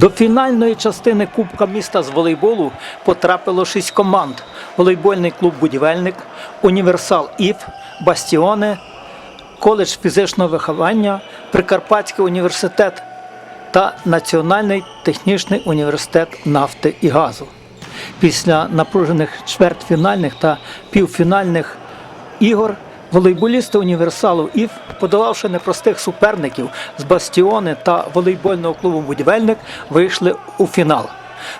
До фінальної частини Кубка міста з волейболу потрапило шість команд: волейбольний клуб Будівельник, Універсал ІФ, Бастіони, коледж фізичного виховання, Прикарпатський університет та Національний технічний університет нафти і газу. Після напружених чвертьфінальних та півфінальних ігор волейболісти універсалу ІФ, подолавши непростих суперників з Бастіони та волейбольного клубу Будівельник, вийшли у фінал.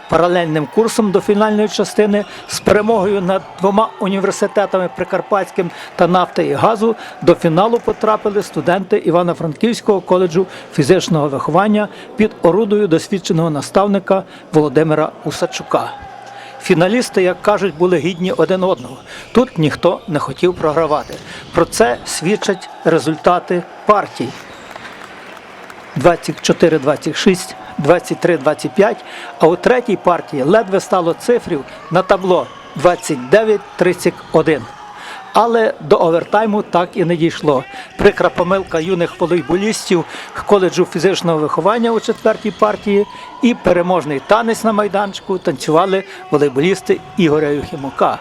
Паралельним курсом до фінальної частини з перемогою над двома університетами Прикарпатським та нафти і газу до фіналу потрапили студенти Івано-Франківського коледжу фізичного виховання під орудою досвідченого наставника Володимира Усачука. Фіналісти, як кажуть, були гідні один одного. Тут ніхто не хотів програвати. Про це свідчать результати партій. 24-26, 23-25, а у третій партії ледве стало цифрів на табло 29-31. Але до овертайму так і не дійшло. Прикра помилка юних волейболістів коледжу фізичного виховання у четвертій партії і переможний танець на майданчику танцювали волейболісти Ігоря Юхімука.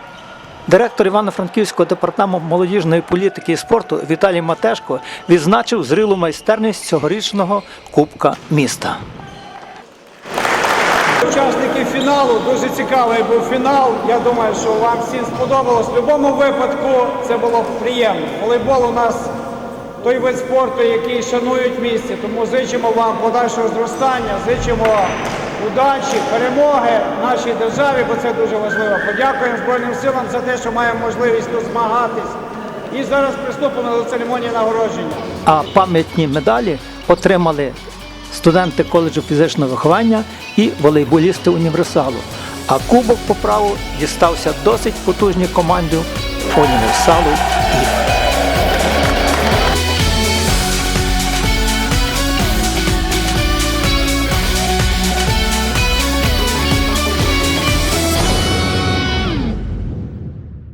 Директор Івано-Франківського департаменту молодіжної політики і спорту Віталій Матешко відзначив зрілу майстерність цьогорічного Кубка міста. Учасники фіналу дуже цікавий був фінал. Я думаю, що вам всім сподобалось. В будь-якому випадку це було приємно. Волейбол у нас той вид спорту, який шанують в. Тому зичимо вам подальшого зростання, зичимо удачі, перемоги нашій державі, бо це дуже важливо. Подякуємо Збройним силам за те, що маємо можливість тут змагатись. І зараз приступимо до церемонії нагородження. А пам'ятні медалі отримали студенти коледжу фізичного виховання і волейболісти універсалу. А кубок по праву дістався досить потужній команді універсалу.